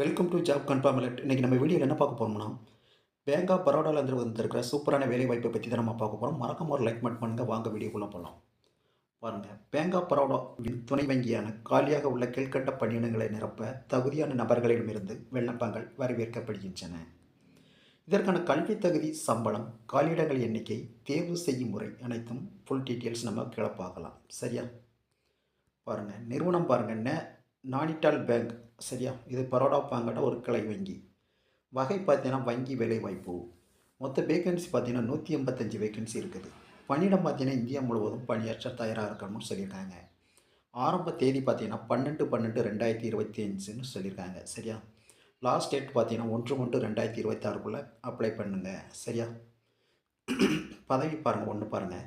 Welcome to job confirm alert இன்றைக்கி நம்ம வீடியோவில் என்ன பார்க்க போகிறோம்னா பேங்க் ஆஃப் பரோடாவில் வந்திருக்கிற சூப்பரான வேலை வாய்ப்பை பற்றி தான் நம்ம பார்க்க போகிறோம் மறக்காம ஒரு லைக் மட்டும் பண்ணுங்கள் வாங்க வீடியோக்குள்ளே போகலாம் பாருங்கள் பேங்க் ஆஃப் பரோடா துணை வங்கியான காலியாக உள்ள கீழ்கட்ட பணியிடங்களை நிரப்ப தகுதியான நபர்களிடமிருந்து விண்ணப்பங்கள் வரவேற்கப்படுகின்றன. இதற்கான கல்வி தகுதி சம்பளம் காலியிடங்கள் எண்ணிக்கை தேர்வு செய்யும் முறை அனைத்தும் ஃபுல் டீட்டெயில்ஸ் நம்ம கீழே பார்க்கலாம். சரியா? பாருங்கள் நிறுவனம் பாருங்கள் நானிட்டால் பேங்க் சரியா? இது பரோடா பேங்கோட ஒரு கிளை வங்கி. வகை பார்த்தீங்கன்னா வங்கி வேலைவாய்ப்பு மொத்த வேகன்சி பார்த்தீங்கன்னா நூற்றி எண்பத்தஞ்சு வேகன்சி இருக்குது. பணியிடம் பார்த்தீங்கன்னா இந்தியா முழுவதும் பணியாற்ற தயாராக இருக்கணும்னு சொல்லியிருக்காங்க. ஆரம்ப தேதி பார்த்தீங்கன்னா பன்னெண்டு பன்னெண்டு ரெண்டாயிரத்தி இருபத்தி அஞ்சுன்னு சொல்லியிருக்காங்க. சரியா? லாஸ்ட் டேட் பார்த்தீங்கன்னா ஒன்று ஒன்று ரெண்டாயிரத்தி இருபத்தாறுக்குள்ளே அப்ளை பண்ணுங்கள் சரியா? பதவி பாருங்கள் ஒன்று பாருங்கள்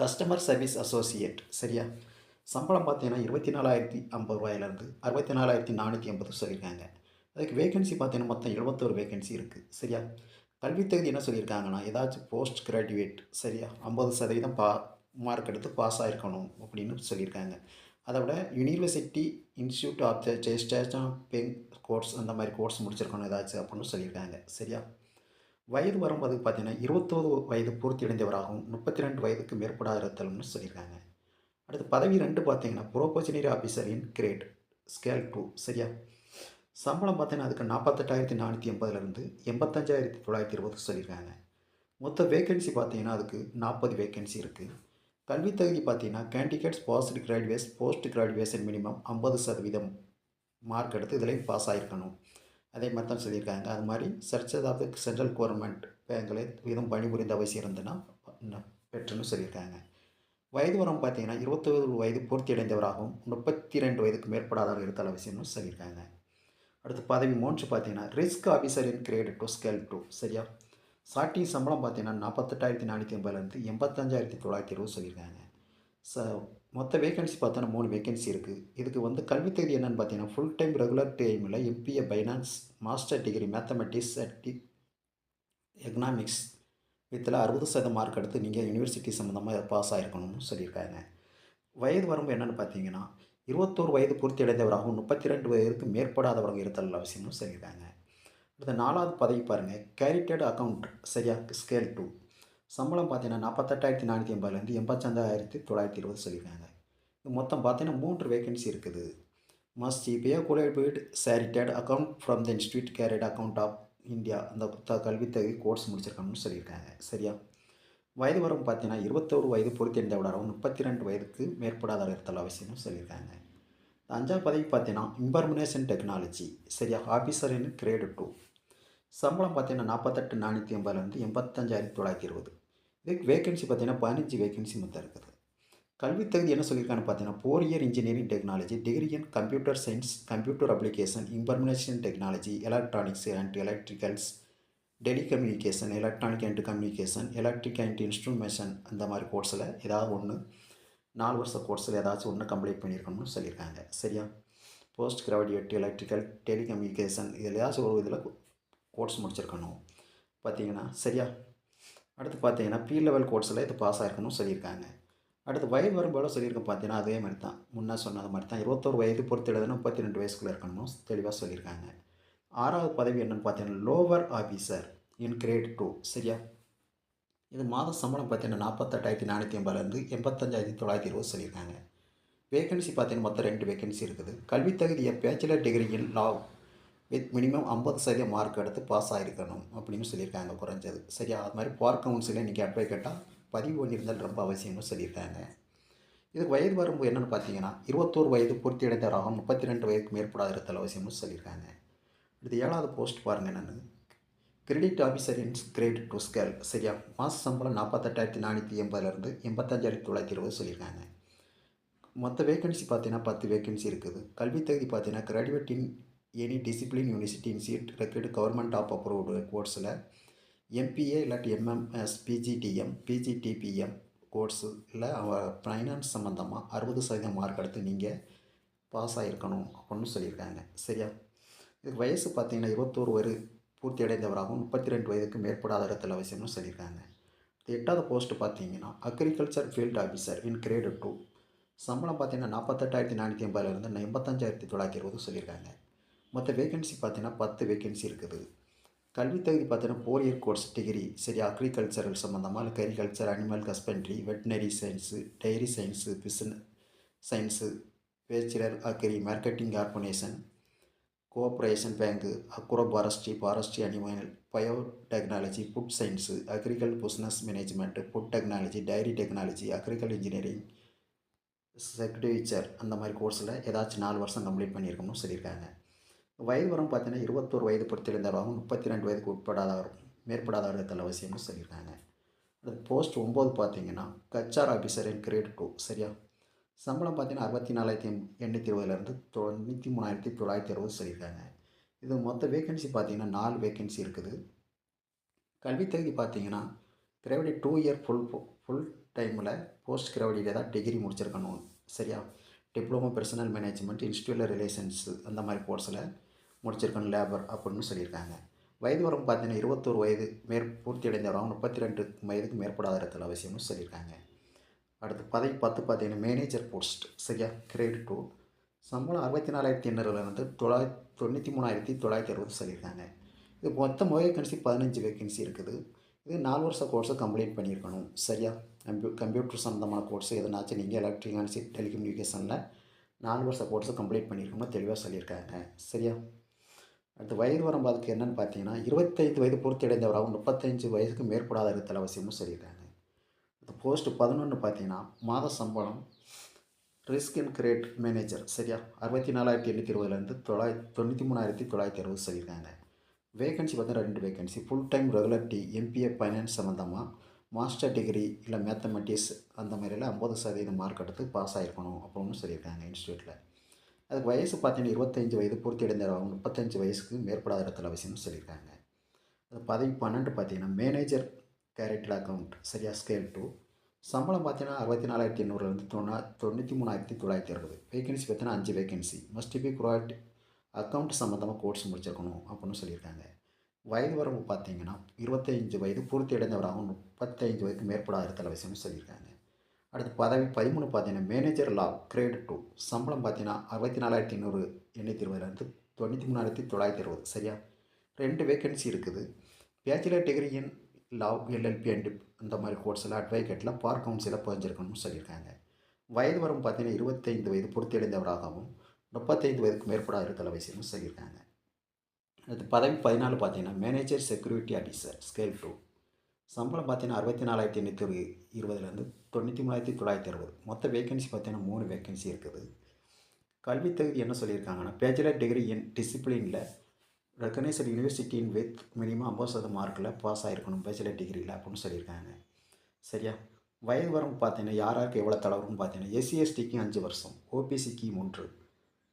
கஸ்டமர் சர்வீஸ் அசோசியேட் சரியா? சம்பளம் பார்த்தீங்கன்னா இருபத்தி நாலாயிரத்தி ஐம்பது ரூபாயிலேருந்து அறுபத்தி நாலாயிரத்தி நானூற்றி ஐம்பது சொல்லியிருக்காங்க. அதுக்கு வேகன்சி பார்த்தீங்கன்னா மொத்தம் எழுபத்தோரு வேகன்சி இருக்குது சரியா? கல்வி தகுதி என்ன சொல்லியிருக்காங்கன்னா ஏதாச்சும் போஸ்ட் கிராஜுவேட் சரியா? ஐம்பது சதவீதம் பா மார்க் எடுத்து பாஸ் ஆகிருக்கணும் அப்படின்னு சொல்லியிருக்காங்க. அதை விட யூனிவர்சிட்டி இன்ஸ்டியூட் ஆஃப் த பெங் கோர்ஸ் அந்த மாதிரி கோர்ஸ் முடிச்சிருக்கணும் ஏதாச்சும் அப்படின்னு சொல்லியிருக்காங்க. சரியா? வயது வரும்போது பார்த்தீங்கன்னா இருபத்தோரு வயது பூர்த்தி அடைந்தவராகவும் முப்பத்தி ரெண்டு வயதுக்கு மேற்படாத இருத்தல்னு சொல்லியிருக்காங்க. அடுத்து பதவி ரெண்டு பார்த்தீங்கன்னா probationary officer in grade scale two சரியா? சம்பளம் பார்த்தீங்கன்னா அதுக்கு நாற்பத்தெட்டாயிரத்தி நானூற்றி எண்பதுலேருந்து எண்பத்தஞ்சாயிரத்தி தொள்ளாயிரத்தி இருபது சொல்லியிருக்காங்க. மொத்த வேகன்சி பார்த்தீங்கன்னா அதுக்கு நாற்பது வேகன்சி இருக்குது கல்வி தகுதி பார்த்தீங்கன்னா candidates passed graduates post graduation minimum ஐம்பது சதவீதம் மார்க் எடுத்து இதில் பாஸ் ஆகிருக்கணும் அதே மாதிரி தான் சொல்லியிருக்காங்க. அது மாதிரி சர்ச்சஸ் ஆஃப் சென்ட்ரல் கவர்மெண்ட் பேங்கில் இதுவும் பணிபுரிந்த அவசியம் இருந்ததுன்னா பெற்றுன்னு சொல்லியிருக்காங்க. வயது வரம் பார்த்தீங்கன்னா இருபத்தொரு வயது பூர்த்தி அடைந்தவராகவும் முப்பத்தி ரெண்டு வயதுக்கு மேற்படாதவர் இருத்தல் அவசியம்னு சொல்லியிருக்காங்க. அடுத்து பதவி மூன்று பார்த்தீங்கன்னா risk officer in grade two scale two சரியா? சாட்டி சம்பளம் பார்த்தீங்கன்னா நாற்பத்தெட்டாயிரத்தி நானூற்றி ஐம்பதுலேருந்து எண்பத்தஞ்சாயிரத்தி தொள்ளாயிரத்தி இருபது சொல்லியிருக்காங்க. ச மொத்த வேகன்சி பார்த்தோன்னா மூணு வேகன்சி இருக்குது இதுக்கு வந்து கல்வி தகுதி என்னென்னு பார்த்தீங்கன்னா ஃபுல் டைம் ரெகுலர் டைமில் MBA finance master degree mathematics அட்டி எக்கனாமிக்ஸ் வித்தில் அறுபது சதவீதம் மார்க் எடுத்து நீங்கள் யூனிவர்சிட்டி சம்மந்தமாக பாஸ் ஆகிருக்கணும்னு சொல்லியிருக்காங்க. வயது வரம்பு என்னென்னு பார்த்தீங்கன்னா இருபத்தோரு வயது பூர்த்தி அடைந்தவராகவும் முப்பத்தி ரெண்டு வயதுக்கு மேற்படாதவர்கள் இருத்தல் அவசியம்னு சொல்லியிருக்காங்க. அடுத்த நாலாவது பதவி பாருங்கள் கேரிட்டட் அக்கௌண்ட் சரியா? ஸ்கேல் டூ சம்பளம் பார்த்தீங்கன்னா நாற்பத்தெட்டாயிரத்தி நானூற்றி எண்பதுலேருந்து எண்பத்தஞ்சாயிரத்தி தொள்ளாயிரத்தி இருபது சொல்லியிருக்காங்க. மொத்தம் பார்த்தீங்கன்னா மூன்று வேகன்சி இருக்குது. Must be qualified chartered account from the institute carried account of India அந்த புத்தக கல்வி கோர்ஸ் முடிச்சிருக்கணும்னு சொல்லியிருக்காங்க. சரியா? வயது வரும் பார்த்தீங்கன்னா இருபத்தோரு வயது பொறுத்தி விடாரம் முப்பத்தி ரெண்டு வயதுக்கு மேற்படாத இருத்தல் அவசியம்னு சொல்லியிருக்காங்க. அஞ்சாம் பதவி பார்த்தீங்கன்னா இன்ஃபர்மேஷன் டெக்னாலஜி சரியா? ஆஃபீஸர் இன் கிரேடு டூ சம்பளம் பார்த்தீங்கன்னா நாற்பத்தெட்டு நானூற்றி ஐம்பதுலேருந்து எண்பத்தஞ்சாயிரத்தி தொள்ளாயிரத்தி இருபது. இதுக்கு வேகன்சி பார்த்தீங்கன்னா பதினஞ்சு வேகன்சி மொத்தம் இருக்குது. கல்வி தகுதி என்ன சொல்லியிருக்கான்னு பார்த்தீங்கன்னா four year engineering technology degree in computer science computer application information technology electronics and electricals telecommunication electronic and communication electric and instrumentation அந்த மாதிரி கோர்ஸில் ஏதாவது ஒன்று நாலு வருஷ கோர்ஸில் ஏதாச்சும் ஒன்று கம்ப்ளீட் பண்ணியிருக்கணும்னு சொல்லியிருக்காங்க. சரியா? போஸ்ட் கிராஜுவேட் எலக்ட்ரிக்கல் டெலிகம்யூனிகேஷன் இதில் ஏதாச்சும் ஒரு இதில் கோர்ஸ் முடிச்சிருக்கணும். பார்த்தீங்கன்னா சரியா? அடுத்து பார்த்தீங்கன்னா பி லெவல் கோர்ஸில் இது பாஸ் ஆகிருக்கணும்னு சொல்லியிருக்காங்க. அடுத்து வயது வரும்போது சொல்லியிருக்கேன் பார்த்தீங்கன்னா அதே மாதிரி தான் முன்னே சொன்னது மாதிரி தான் இருபத்தோரு வயது பொறுத்து எழுதுனா முப்பத்தி ரெண்டு வயசுக்குள்ளே இருக்கணும்? தெளிவாக சொல்லியிருக்காங்க. ஆறாவது பதவி என்னென்னு பார்த்தீங்கன்னா lower officer in grade two சரியா? இது மாத சம்பளம் பார்த்தீங்கன்னா நாற்பத்தெட்டாயிரத்தி நானூற்றி ஐம்பதுலேருந்து எண்பத்தஞ்சாயிரத்தி தொள்ளாயிரத்தி இருபது சொல்லியிருக்காங்க. வேகன்சி பார்த்தீங்கன்னா மொத்தம் ரெண்டு வேகன்சி இருக்குது. கல்வித் தகுதியை bachelor degree in law with minimum ஐம்பது சதவீதம் மார்க் எடுத்து பாஸ் ஆகிருக்கணும் அப்படின்னு சொல்லியிருக்காங்க குறைஞ்சது. சரியா? அது மாதிரி பார்க் கவுன்சிலில் இன்றைக்கி அட்வைக்கேட்டாக பதிவு பண்ணியிருந்தால் ரொம்ப அவசியம்னு சொல்லியிருக்காங்க. இதுக்கு வயது வரம்பு என்னென்னு பார்த்தீங்கன்னா இருபத்தோரு வயது பூர்த்தி அடைந்தவராகவும் முப்பத்தி ரெண்டு வயதுக்கு மேற்படாத இருத்தல் அவசியம்னு சொல்லியிருக்காங்க. இது ஏழாவது போஸ்ட் பாருங்கள் என்னென்னு. Credit officer in grade two scale. சரியா? மாத சம்பளம் நாற்பத்தெட்டாயிரத்தி நானூற்றி எண்பதுலேருந்து எண்பத்தஞ்சாயிரத்தி தொள்ளாயிரத்தி இருபது சொல்லியிருக்காங்க. மொத்த வேகன்சி பார்த்தீங்கன்னா பத்து வேகன்சி இருக்குது. கல்வி தகுதி பார்த்தீங்கன்னா graduate in any discipline university institute record government of approved கோர்ஸில் எம்பிஏ இல்லாட்டி எம்எம்எஸ் பிஜிடிஎம் பிஜிடிபிஎம் கோர்ஸில் ஃபைனான்ஸ் சம்மந்தமாக அறுபது சதவீதம் மார்க் எடுத்து நீங்கள் பாஸ் ஆகிருக்கணும் அப்படின்னு சொல்லியிருக்காங்க. சரியா? இதுக்கு வயசு பார்த்தீங்கன்னா இருபத்தோரு வரு பூர்த்தி அடைந்தவராகவும் முப்பத்தி ரெண்டு வயதுக்கு மேற்படாத இடத்துல அவசியம்னு சொல்லியிருக்காங்க. எட்டாவது போஸ்ட் பார்த்தீங்கன்னா agriculture field officer in grade two சம்பளம் பார்த்தீங்கன்னா நாற்பத்தெட்டாயிரத்தி நானூற்றி ஐம்பதுலேருந்து எண்பத்தஞ்சாயிரத்தி தொள்ளாயிரத்தி இருபது சொல்லியிருக்காங்க. மற்ற வேகன்சி பார்த்தீங்கன்னா பத்து வேகன்சி இருக்குது. கல்வி தகுதி பார்த்தீங்கன்னா ஃபோர் இயர் கோர்ஸ் டிகிரி சரி அக்ரிகல்ச்சரல் சம்மந்தமாக இல்லை horticulture animal husbandry veterinary science dairy science business science bachelor agri marketing carbonation cooperation bank agro forestry forestry animal biotechnology food science agricultural business management food technology dairy technology agricultural engineering sericulture அந்த மாதிரி கோர்ஸில் ஏதாச்சும் நாலு வருஷம் complete பண்ணியிருக்கணும்னு சொல்லியிருக்காங்க. வயது வரும் பார்த்தீங்கன்னா இருபத்தோரு வயது பொறுத்திருந்தவராகவும் முப்பத்தி ரெண்டு வயதுக்கு உட்படாதவர் மேற்படாதவர்கள் அவசியம்னு சொல்லியிருக்காங்க. அடுத்து போஸ்ட் ஒம்பது பார்த்தீங்கன்னா கச்சார் ஆஃபீஸர் இன் கிரேட் டூ சரியா? சம்பளம் பார்த்தீங்கன்னா அறுபத்தி நாலாயிரத்தி எண்ணூற்றி இருபதுலேருந்து தொண்ணூற்றி மூணாயிரத்தி தொள்ளாயிரத்தி அறுபது சொல்லியிருக்காங்க. இது மொத்த வேகன்சி பார்த்தீங்கன்னா நாலு வேகன்சி இருக்குது. கல்வித் தகுதி பார்த்தீங்கன்னா கிராவிடி டூ இயர் ஃபுல் ஃபுல் டைமில் போஸ்ட் கிராவிடியில் தான் டிகிரி முடிச்சிருக்கணும் சரியா? டிப்ளமோ பர்சனல் மேனேஜ்மெண்ட் இன்ஸ்டியூட்டில் ரிலேஷன்ஸ் அந்த மாதிரி கோர்ஸில் முடிச்சிருக்கணும் லேபர் அப்படின்னு சொல்லியிருக்காங்க. வயது வரும் பார்த்தீங்கன்னா இருபத்தோரு வயது மேற் பூர்த்தி அடைந்தவரும் முப்பத்தி ரெண்டு வயதுக்கு மேற்படாத இடத்துல அவசியம்னு சொல்லியிருக்காங்க. அடுத்து பதவி பத்து பார்த்தீங்கன்னா மேனேஜர் போஸ்ட் சரியா? கிரேட் டூ சம்பளம் அறுபத்தி நாலாயிரத்தி எண்ணூறுலேருந்து தொள்ளாயிரத்தி தொண்ணூற்றி மூணாயிரத்தி தொள்ளாயிரத்தி அறுபது சொல்லியிருக்காங்க. இது மொத்தம் வேகன்சி பதினஞ்சு வேகன்சி இருக்குது. இது நாலு வருஷ கோர்ஸை கம்ப்ளீட் பண்ணியிருக்கணும். சரியா? கம்ப்யூ கம்ப்யூட்டர் சம்மந்தமான கோர்ஸ் எதுனாச்சும் நீங்கள் எலக்ட்ரிகானிக்ஸ் டெலிகம்யூனிகேஷனில் நாலு வருஷ கோர்ஸை கம்ப்ளீட் பண்ணியிருக்கணும் தெளிவாக சொல்லியிருக்காங்க. சரியா? அடுத்து வயது வரம்பு அதுக்கு என்னென்னு பார்த்தீங்கன்னா இருபத்தைந்து வயது பூர்த்தி அடைந்தவராகவும் முப்பத்தஞ்சு வயதுக்கு மேற்படாத இருத்தல் அவசியமும் சொல்லியிருக்காங்க. இந்த போஸ்ட் பதினொன்று பார்த்தீங்கன்னா மாத சம்பளம் ரிஸ்க் அண்ட் கிரேட் மேனேஜர் சரியா? அறுபத்தி நாலாயிரத்தி எண்ணூற்றி இருபதுலேருந்து தொள்ளாயிரத்தி தொண்ணூற்றி மூணாயிரத்தி தொள்ளாயிரத்தி அறுபது சொல்லியிருக்காங்க. வேகன்சி பார்த்தீங்கன்னா ரெண்டு வேகன்சி ஃபுல் டைம் ரெகுலர் டி எம்பிஏ ஃபைனான்ஸ் சம்மந்தமாக மாஸ்டர் டிகிரி இல்லை மேத்தமெட்டிக்ஸ் அந்த மாதிரிலாம் ஐம்பது சதவீதம் மார்க் எடுத்து பாஸ் ஆகிருக்கணும் அப்படின்னு சொல்லியிருக்காங்க இன்ஸ்டியூட்டில் அதுக்கு வயசு பார்த்தீங்கன்னா இருபத்தஞ்சி வயது பூர்த்தி அடைந்தவங்க முப்பத்தஞ்சு வயசுக்கு மேற்படாத இடத்துல அவசியம்னு சொல்லியிருக்காங்க. அது பதவி பன்னெண்டு பார்த்தீங்கன்னா மேனேஜர் கேரக்டர் அக்கௌண்ட் சரியா ஸ்கேல் டூ சம்பளம் பார்த்தீங்கன்னா அறுபத்தி நாலாயிரத்தி எண்ணூறுலேருந்து தொண்ணா தொண்ணூற்றி மூணாயிரத்தி தொள்ளாயிரத்தி அறுபது. வேகன்சி பார்த்தீங்கன்னா அஞ்சு வேகன்சி மஸ்ட் பி குராட் அக்கௌண்ட் சம்மந்தமாக கோர்ஸ் முடிச்சிருக்கணும் அப்படின்னு சொல்லியிருக்காங்க. வயது வரம்பு பார்த்தீங்கன்னா இருபத்தஞ்சு வயது பூர்த்தி அடைந்தவராகவும் முப்பத்தஞ்சு வயதுக்கு மேற்படாத இடத்துல அவசியம்னு சொல்லியிருக்காங்க. அடுத்து பதவி பதிமூணு பார்த்தீங்கன்னா மேனேஜர் லா கிரேட் டூ சம்பளம் பார்த்தீங்கன்னா அறுபத்தி நாலாயிரத்தி ஐநூறு எண்ணூற்றி இருபதுலேருந்து தொண்ணூற்றி மூணாயிரத்தி தொள்ளாயிரத்தி இருபது சரியா? ரெண்டு வேகன்சி இருக்குது. Bachelor degree in law LLB and அந்த மாதிரி கோர்ஸில் அட்வொகேட்டில் பார் கவுன்சிலில் பதிஞ்சிருக்கணும்னு சொல்லியிருக்காங்க. வயது வரும் பார்த்தீங்கன்னா இருபத்தைந்து வயது பூர்த்தி அடைந்தவராகவும் முப்பத்தைந்து வயதுக்கு மேற்படாத இருத்தல் வயசுன்னு சொல்லியிருக்காங்க. அடுத்து பதவி பதினாலு பார்த்தீங்கன்னா manager security officer scale two சம்பளம் பார்த்தீங்கன்னா அறுபத்தி நாலாயிரத்தி எண்ணூற்றி இருபதுலேருந்து தொண்ணூற்றி மூணாயிரத்தி தொள்ளாயிரத்தி அறுபது. மொத்த வேகன்சி பார்த்தீங்கன்னா மூணு வேகன்சி இருக்குது. கல்வி தகுதி என்ன சொல்லியிருக்காங்கன்னா பேச்சுலர் டிகிரி இன் டிசிப்ளினில் ரெக்கனைஸ்டு யூனிவர்சிட்டியின் வித் மினிமம் ஐம்பது சதவீதம் மார்க்கில் பாஸ் ஆகிருக்கணும் பேச்சுலர் டிகிரியில் அப்படின்னு சொல்லியிருக்காங்க. சரியா? வயது வரும் பார்த்தீங்கன்னா யார் யாருக்கு எவ்வளோ தளவுன்னு பார்த்தீங்கன்னா எஸ்சி எஸ்டிக்கு அஞ்சு வருஷம் ஓபிசிக்கு மூன்று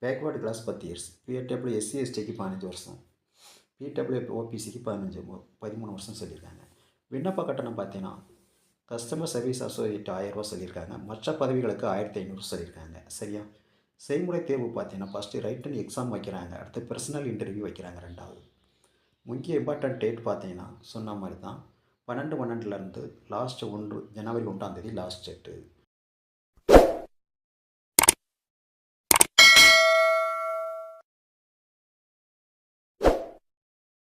பேக்வேர்டு கிளாஸ் பத்து இயர்ஸ் பிஎட்டபிள்யூ எஸ்சி எஸ்டிக்கு பதினஞ்சு வருஷம் பிடபிள்யூ ஓபிசிக்கு பதினஞ்சு பதிமூணு வருஷம் சொல்லியிருக்காங்க. விண்ணப்ப கட்டணம் பார்த்தீங்கன்னா கஸ்டமர் சர்வீஸ் அசோசியேட் ஆயிரரூவா சொல்லியிருக்காங்க. மற்ற பதவிகளுக்கு ஆயிரத்தி ஐநூறு சொல்லியிருக்காங்க. சரியா? செய்முறை தேர்வு பார்த்தீங்கன்னா ஃபஸ்ட்டு ரைட்டன் எக்ஸாம் வைக்கிறாங்க. அடுத்து பர்சனல் இன்டர்வியூ வைக்கிறாங்க ரெண்டாவது. முக்கிய இம்பார்ட்டன்ட் டேட் பார்த்தீங்கன்னா சொன்ன மாதிரி தான் பன்னெண்டு பன்னெண்டுலேருந்து லாஸ்ட்டு ஒன்று ஜனவரி ஒன்றாம் தேதி லாஸ்ட் டேட்டு